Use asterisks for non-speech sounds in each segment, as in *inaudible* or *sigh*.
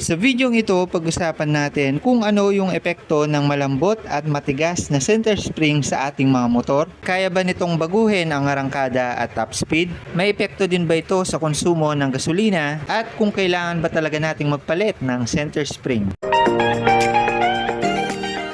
Sa videong ito, pag-usapan natin kung ano yung epekto ng malambot at matigas na center spring sa ating mga motor. Kaya ba nitong baguhin ang arangkada at top speed? May epekto din ba ito sa konsumo ng gasolina? At kung kailangan ba talaga nating magpalit ng center spring?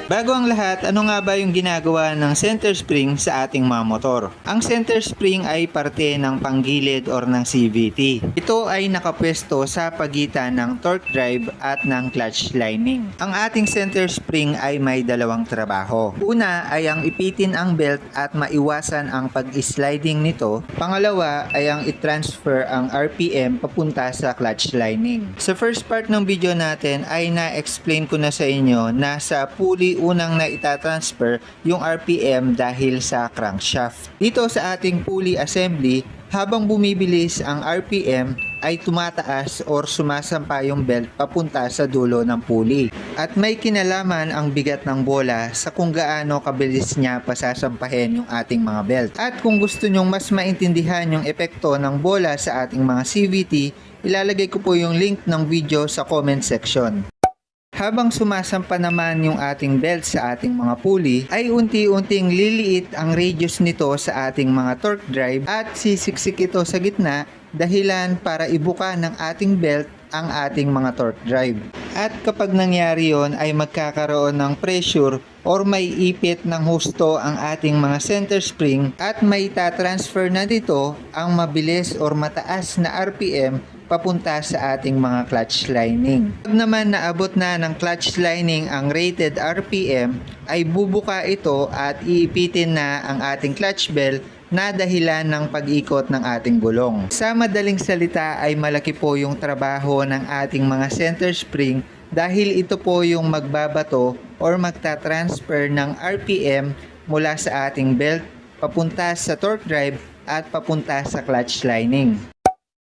Bago ang lahat, ano nga ba yung ginagawa ng center spring sa ating mga motor? Ang center spring ay parte ng panggilid or ng CVT. Ito ay nakapwesto sa pagitan ng torque drive at ng clutch lining. Ang ating center spring ay may dalawang trabaho. Una ay ang ipitin ang belt at maiwasan ang pag-sliding nito. Pangalawa ay ang i-transfer ang RPM papunta sa clutch lining. Sa first part ng video natin ay na-explain ko na sa inyo na sa pulley unang na itatransfer yung RPM dahil sa crankshaft. Dito sa ating pulley assembly, habang bumibilis ang RPM ay tumataas or sumasampa yung belt papunta sa dulo ng pulley. At may kinalaman ang bigat ng bola sa kung gaano kabilis niya pasasampahin yung ating mga belt. At kung gusto nyong mas maintindihan yung epekto ng bola sa ating mga CVT, ilalagay ko po yung link ng video sa comment section. Habang sumasampa naman yung ating belt sa ating mga pulley, ay unti-unting liliit ang radius nito sa ating mga torque drive at sisiksik ito sa gitna dahilan para ibuka ng ating belt ang ating mga torque drive. At kapag nangyari yon ay magkakaroon ng pressure or may ipit ng husto ang ating mga center spring at may tatransfer na dito ang mabilis or mataas na RPM papunta sa ating mga clutch lining. Pag naman naabot na ng clutch lining ang rated RPM, ay bubuka ito at iipitin na ang ating clutch bell na dahilan ng pag-ikot ng ating gulong. Sa madaling salita ay malaki po yung trabaho ng ating mga center spring dahil ito po yung magbabato or magta-transfer ng RPM mula sa ating belt papunta sa torque drive at papunta sa clutch lining.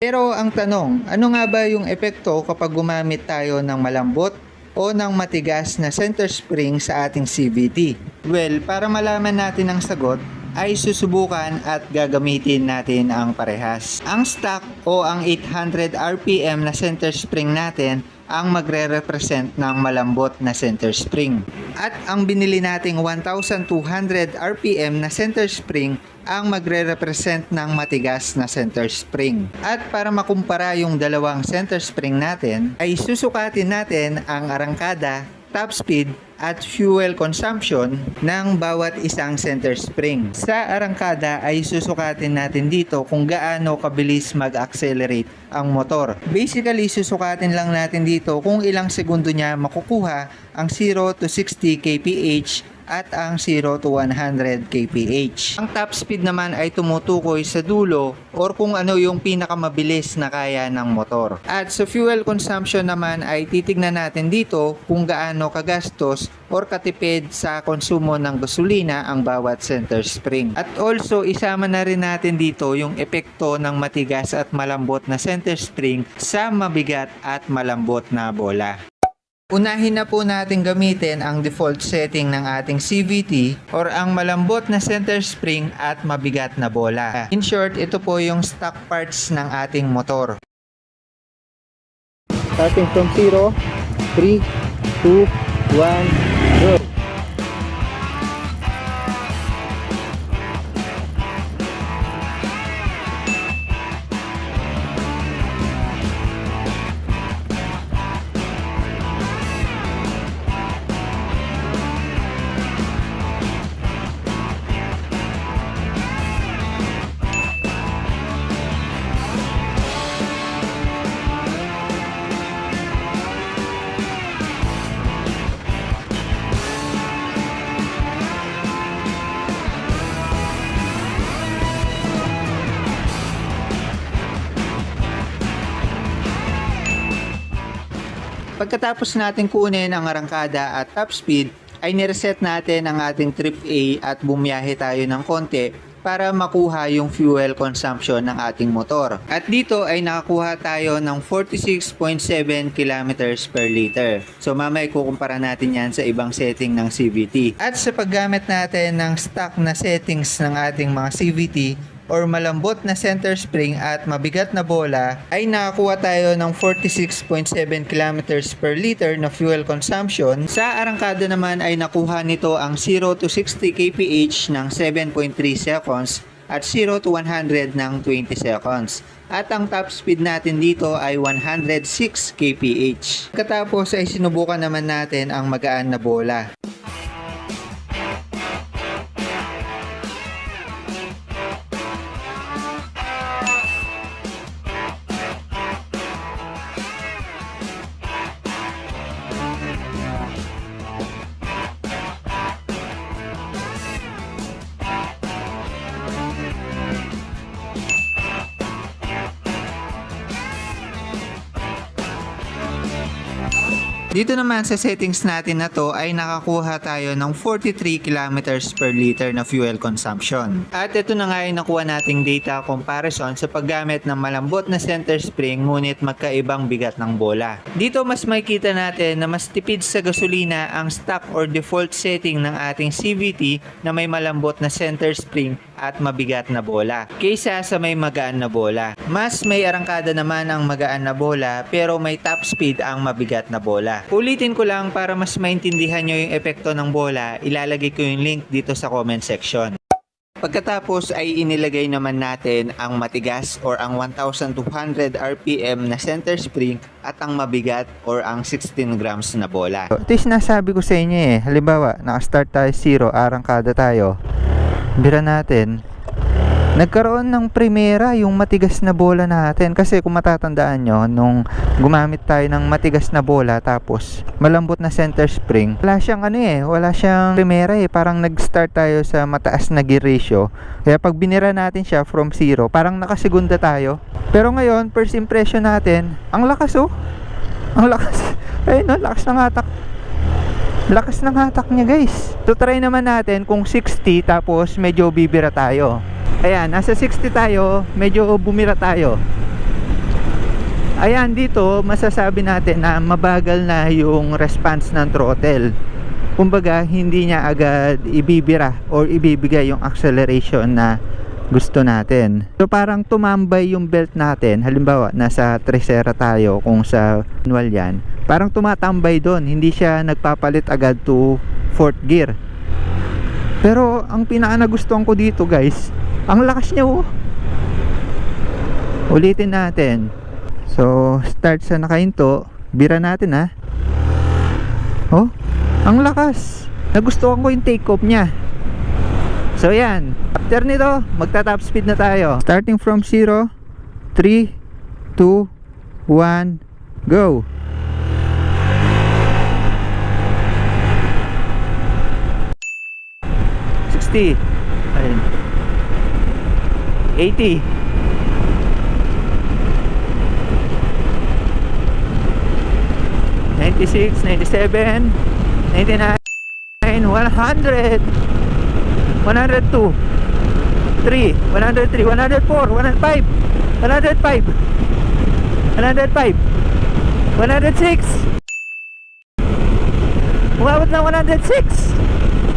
Pero ang tanong, ano nga ba yung epekto kapag gumamit tayo ng malambot o ng matigas na center spring sa ating CVT? Well, para malaman natin ang sagot, ay susubukan at gagamitin natin ang parehas. Ang stock o ang 800 RPM na center spring natin ang magre-represent ng malambot na center spring. At ang binili nating 1,200 RPM na center spring ang magre-represent ng matigas na center spring. At para makumpara yung dalawang center spring natin, ay susukatin natin ang arangkada, top speed, at fuel consumption ng bawat isang center spring. Sa arangkada ay susukatin natin dito kung gaano kabilis mag-accelerate ang motor. Basically, susukatin lang natin dito kung ilang segundo niya makukuha ang 0 to 60 kph at ang 0 to 100 kph. Ang top speed naman ay tumutukoy sa dulo or kung ano yung pinakamabilis na kaya ng motor. At sa fuel consumption naman ay titignan natin dito kung gaano kagastos or katipid sa konsumo ng gasolina ang bawat center spring. At also isama na rin natin dito yung epekto ng matigas at malambot na center spring sa mabigat at malambot na bola. Unahin na po natin gamitin ang default setting ng ating CVT or ang malambot na center spring at mabigat na bola. In short, ito po yung stock parts ng ating motor. Starting from 0, 3, 2, 1, go! Pagkatapos natin kunin ang arangkada at top speed, ay nireset natin ang ating trip A at bumiyahe tayo ng konti para makuha yung fuel consumption ng ating motor. At dito ay nakakuha tayo ng 46.7 kilometers per liter. So mamaya kukumpara natin yan sa ibang setting ng CVT. At sa paggamit natin ng stock na settings ng ating mga CVT, or malambot na center spring at mabigat na bola ay nakakuha tayo ng 46.7 km per liter na fuel consumption. Sa arangkada naman ay nakuha nito ang 0 to 60 kph ng 7.3 seconds at 0 to 100 ng 20 seconds. At ang top speed natin dito ay 106 kph. Katapos ay sinubukan naman natin ang magaan na bola. Dito naman sa settings natin na to ay nakakuha tayo ng 43 kilometers per liter na fuel consumption. At ito na nga yung nakuha nating data comparison sa paggamit ng malambot na center spring ngunit magkaibang bigat ng bola. Dito mas makikita natin na mas tipid sa gasolina ang stock or default setting ng ating CVT na may malambot na center spring at mabigat na bola kaysa sa may magaan na bola. Mas may arangkada naman ang magaan na bola pero may top speed ang mabigat na bola. Ulitin ko lang para mas maintindihan nyo yung epekto ng bola, ilalagay ko yung link dito sa comment section. Pagkatapos ay inilagay naman natin ang matigas or ang 1200 RPM na center spring at ang mabigat or ang 16 grams na bola. Ito yung sinasabi ko sa inyo eh. Halimbawa, naka-start tayo zero, arangkada tayo. Bira natin. Nagkaroon ng primera yung matigas na bola natin. Kasi kung matatandaan nyo nung gumamit tayo ng matigas na bola tapos malambot na center spring wala siyang ano eh wala siyang primera eh. Parang nag-start tayo sa mataas na gear ratio. Kaya pag binira natin siya from zero parang nakasegunda tayo. Pero ngayon first impression natin ang lakas oh. Ang lakas. *laughs* Ayun no lakas ng hatak lakas ng hatak niya guys so try naman natin kung 60 tapos medyo bibira tayo Ayan, nasa 60 tayo, medyo bumira tayo. Ayan, dito masasabi natin na mabagal na yung response ng throttle. Kumbaga, hindi niya agad ibibira or ibibigay yung acceleration na gusto natin. So parang tumambay yung belt natin. Halimbawa, nasa Tresera tayo kung sa manual yan. Parang tumatambay doon. Hindi siya nagpapalit agad to fourth gear. Pero ang pinaka nagustuhan ko dito guys, ang lakas niya oh. Ulitin natin. So, start sa nakahinto. Bira natin ha. Oh, ang lakas. Nagustuhan ko yung take off niya. So, yan. After nito, magta-top speed na tayo. Starting from 0, 3, 2, 1, go. Sixty. Ayun. 80 96, 97 99 100 102 3 103 104 105 105 105 106 Umabot na 106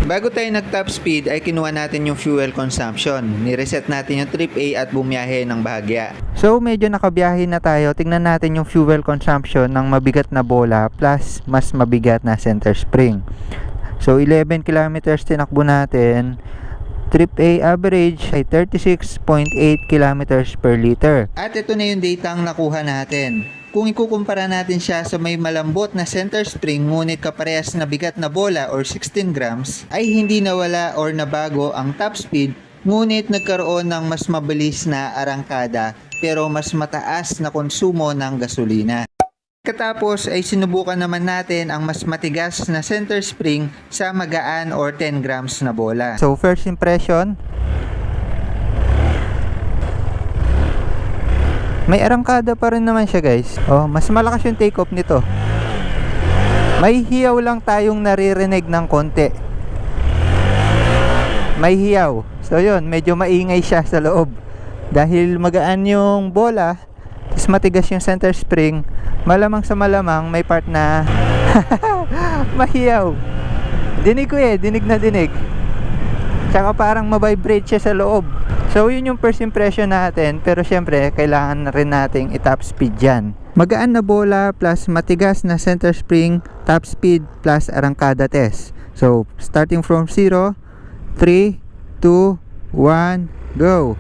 Bago tayo nag-top speed ay kinuha natin yung fuel consumption. Ni-reset natin yung trip A at bumiyahe ng bahagya. So medyo nakabiyahe na tayo. Tingnan natin yung fuel consumption ng mabigat na bola plus mas mabigat na center spring. So 11 kilometers tinakbo natin. Trip A average ay 36.8 kilometers per liter. At ito na yung data ang nakuha natin. Kung ikukumpara natin siya sa may malambot na center spring ngunit kaparehas na bigat na bola or 16 grams ay hindi nawala or nabago ang top speed ngunit nagkaroon ng mas mabilis na arangkada pero mas mataas na konsumo ng gasolina. Katapos ay sinubukan naman natin ang mas matigas na center spring sa magaan or 10 grams na bola. So first impression, May arangkada pa rin naman siya guys. Oh, mas malakas yung take off nito. May hiyaw lang tayong naririnig ng konti. May hiyaw. So yun, medyo maingay siya sa loob. Dahil magaan yung bola, tapos matigas yung center spring, malamang sa malamang may part na *laughs* mahiyaw. Dinig ko eh, dinig na dinig. Tsaka parang mabibrate siya sa loob. So yun yung first impression natin pero syempre kailangan na rin nating i-top speed yan. Magaan na bola plus matigas na center spring, top speed plus arangkada test. So starting from 0, 3, 2, 1, go!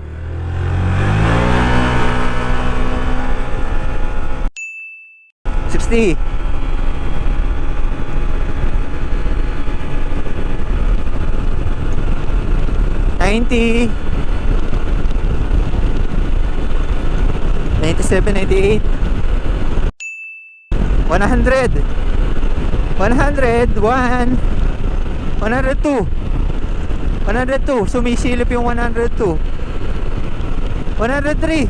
Sixty. Ninety. 97, 98 100 100 1 102 102 sumisilip yung 102 103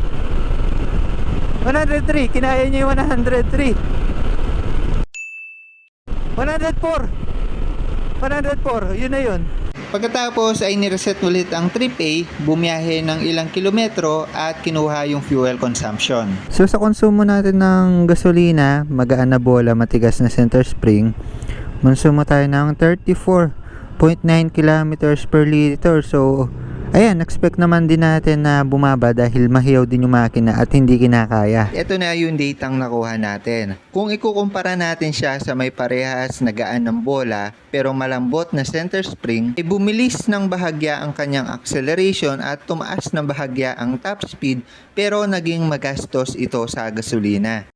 103 kinaya niya yung 103 104 104 yun na yun Pagkatapos ay nireset ulit ang trip A, bumiyahe ng ilang kilometro at kinuha yung fuel consumption. So sa konsumo natin ng gasolina, magaan na bola, matigas na center spring, konsumo tayo ng 34.9 kilometers per liter. So ayan, expect naman din natin na bumaba dahil mahiyaw din yung makina at hindi kinakaya. Ito na yung datang nakuha natin. Kung ikukumpara natin siya sa may parehas na gaan ng bola pero malambot na center spring, ay bumilis ng bahagya ang kanyang acceleration at tumaas ng bahagya ang top speed pero naging magastos ito sa gasolina.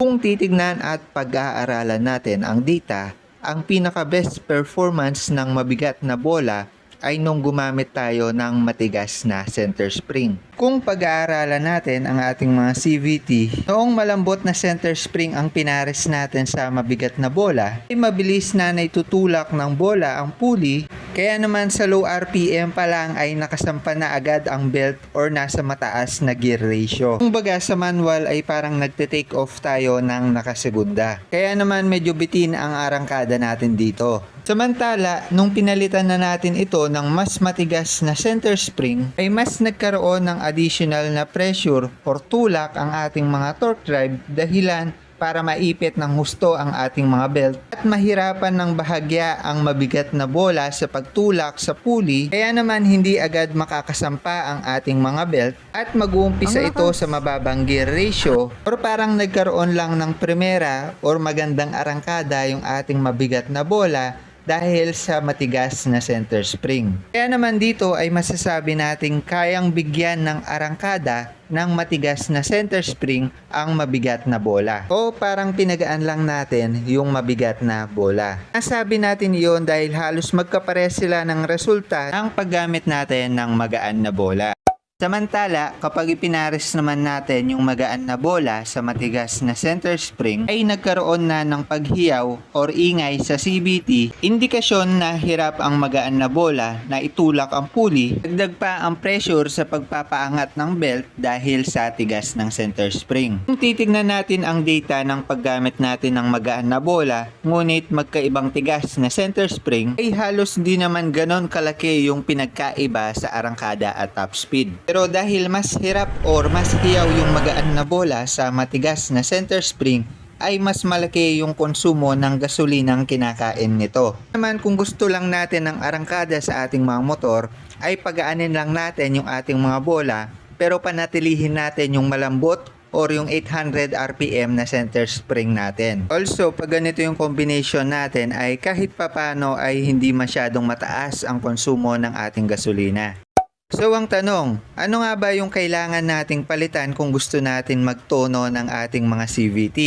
Kung titignan at pag-aaralan natin ang data, ang pinaka-best performance ng mabigat na bola ay nung gumamit tayo ng matigas na center spring. Kung pag-aaralan natin ang ating mga CVT, noong malambot na center spring ang pinares natin sa mabigat na bola, ay mabilis na naitutulak ng bola ang pulley, kaya naman sa low RPM pa lang ay nakasampa na agad ang belt or nasa mataas na gear ratio. Kung baga sa manual ay parang nagte-take off tayo ng nakasegunda. Kaya naman medyo bitin ang arangkada natin dito. Samantala, nung pinalitan na natin ito ng mas matigas na center spring, ay mas nagkaroon ng additional na pressure or tulak ang ating mga torque drive dahilan para maipit ng husto ang ating mga belt. At mahirapan ng bahagya ang mabigat na bola sa pagtulak sa pulley kaya naman hindi agad makakasampa ang ating mga belt at mag-uumpisa ito sa mababang gear ratio. Or parang nagkaroon lang ng primera or magandang arangkada yung ating mabigat na bola dahil sa matigas na center spring. Kaya naman dito ay masasabi nating kayang bigyan ng arangkada ng matigas na center spring ang mabigat na bola. O parang pinagaan lang natin yung mabigat na bola. Nasabi natin iyon dahil halos magkapare sila ng resulta ng paggamit natin ng magaan na bola. Samantala, kapag ipinares naman natin yung magaan na bola sa matigas na center spring, ay nagkaroon na ng paghiyaw or ingay sa CBT, indikasyon na hirap ang magaan na bola na itulak ang pulley, dagdag pa ang pressure sa pagpapaangat ng belt dahil sa tigas ng center spring. Kung titignan natin ang data ng paggamit natin ng magaan na bola, ngunit magkaibang tigas na center spring, ay halos di naman ganon kalaki yung pinagkaiba sa arangkada at top speed. Pero dahil mas hirap or mas hiyaw yung magaan na bola sa matigas na center spring, ay mas malaki yung konsumo ng gasolinang kinakain nito. Naman kung gusto lang natin ng arangkada sa ating mga motor, ay pagaanin lang natin yung ating mga bola pero panatilihin natin yung malambot or yung 800 RPM na center spring natin. Also, pag ganito yung combination natin ay kahit papano ay hindi masyadong mataas ang konsumo ng ating gasolina. So ang tanong, ano nga ba yung kailangan nating palitan kung gusto natin magtono ng ating mga CVT?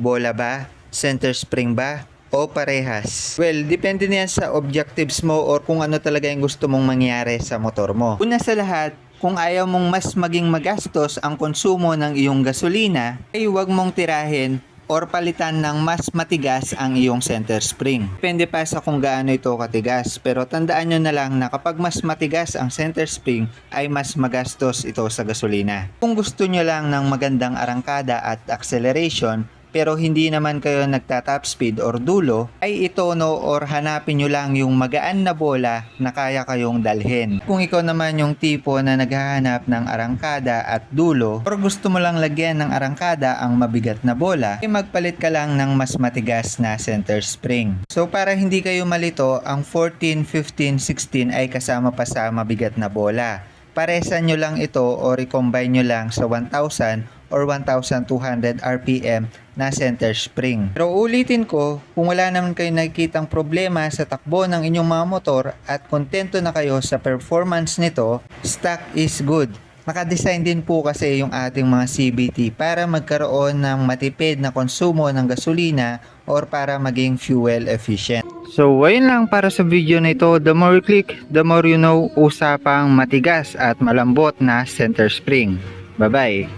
Bola ba? Center spring ba? O parehas? Well, depende na yan sa objectives mo or kung ano talaga yung gusto mong mangyari sa motor mo. Una sa lahat, kung ayaw mong mas maging magastos ang konsumo ng iyong gasolina, ay huwag mong tirahin or palitan ng mas matigas ang iyong center spring. Depende pa sa kung gaano ito katigas, pero tandaan nyo na lang na kapag mas matigas ang center spring ay mas magastos ito sa gasolina. Kung gusto nyo lang ng magandang arangkada at acceleration, pero hindi naman kayo nagta-top speed or dulo, ay itono or hanapin nyo lang yung magaan na bola na kaya kayong dalhin. Kung ikaw naman yung tipo na naghahanap ng arangkada at dulo, or gusto mo lang lagyan ng arangkada ang mabigat na bola, ay magpalit ka lang ng mas matigas na center spring. So para hindi kayo malito, ang 14, 15, 16 ay kasama pa sa mabigat na bola. paresan nyo lang ito o recombine nyo lang sa 1,000 or 1,200 RPM na center spring. Pero ulitin ko, kung wala naman kayo nakikitang problema sa takbo ng inyong mga motor at kontento na kayo sa performance nito, stock is good. Nakadesign din po kasi yung ating mga CBT para magkaroon ng matipid na konsumo ng gasolina or para maging fuel efficient. So, ayun lang para sa video na ito. The more you click, the more you know usapang matigas at malambot na center spring. Bye-bye!